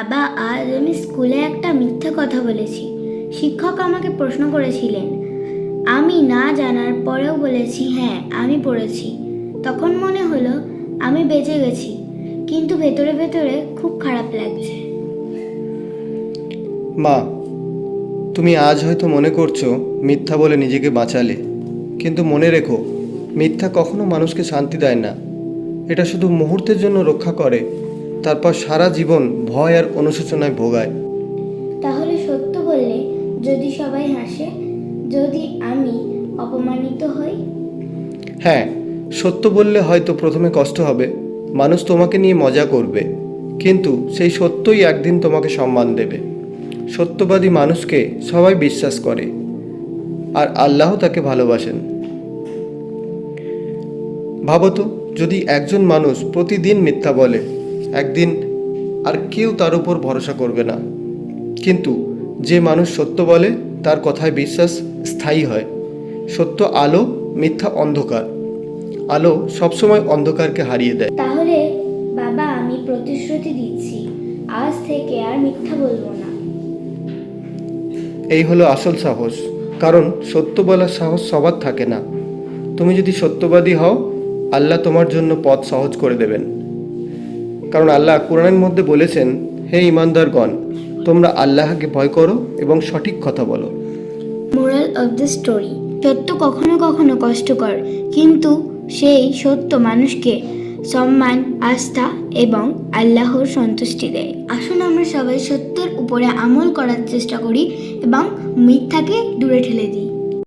বাবা, আজ আমি স্কুলে একটা মিথ্যে কথা বলেছি। শিক্ষক আমাকে প্রশ্ন করেছিলেন। আমি না জানার পরেও বলেছি হ্যাঁ আমি পড়েছি। তখন মনে হলো, আমি বেঁচে গেছি। কিন্তু ভেতরে ভেতরে খুব খারাপ লাগছে। মা, তুমি আজ হয়তো মনে করছ, মিথ্যা বলে নিজেকে বাঁচালে। কিন্তু মনে রেখো, মিথ্যা কখনো মানুষকে শান্তি দেয় না। এটা শুধু মুহূর্তের জন্য রক্ষা করে। তারপর সারা জীবন ভয় আর অনুশোচনায় ভোগায়। তাহলে সত্য বললে যদি সবাই হাসে যদি আমি অপমানিত হই? হ্যাঁ সত্য বললে হয়তো প্রথমে কষ্ট হবে মানুষ তোমাকে নিয়ে মজা করবে। কিন্তু সেই সত্যই একদিন তোমাকে সম্মান দেবে। সত্যবাদী মানুষকে সবাই বিশ্বাস করে আর আল্লাহ তাকে ভালোবাসেন। ভাবো তো যদি একজন মানুষ প্রতিদিন মিথ্যা বলে একদিন আর কেউ তার উপর ভরসা করবে না। কিন্তু যে মানুষ সত্য বলে তার কথায় বিশ্বাস স্থায়ী হয়। সত্য আলো মিথ্যা অন্ধকার। আলো সবসময় অন্ধকারকে হারিয়ে দেয়। তাহলে বাবা আমি প্রতিশ্রুতি দিচ্ছি। আজ থেকে আর মিথ্যা বলব না। এই হলো আসল সাহস। কারণ সত্য বলার সাহস সবার থাকে না। তুমি যদি সত্যবাদী হও আল্লাহ তোমার জন্য পথ সহজ করে দেবেন। কারণ আল্লাহ কোরআনের মধ্যে বলেছেন, হে ইমানদারগণ তোমরা আল্লাহকে ভয় করো এবং সঠিক কথা বলো। মোরাল অফ দ্য স্টোরি সত্য কখনো কখনো কষ্টকর, কিন্তু সেই সত্য মানুষকে সম্মান, আস্থা এবং আল্লাহর সন্তুষ্টি দেয়। আসুন আমরা সবাই সত্যের উপরে আমল করার চেষ্টা করি এবং মিথ্যাকে দূরে ঠেলে দিই।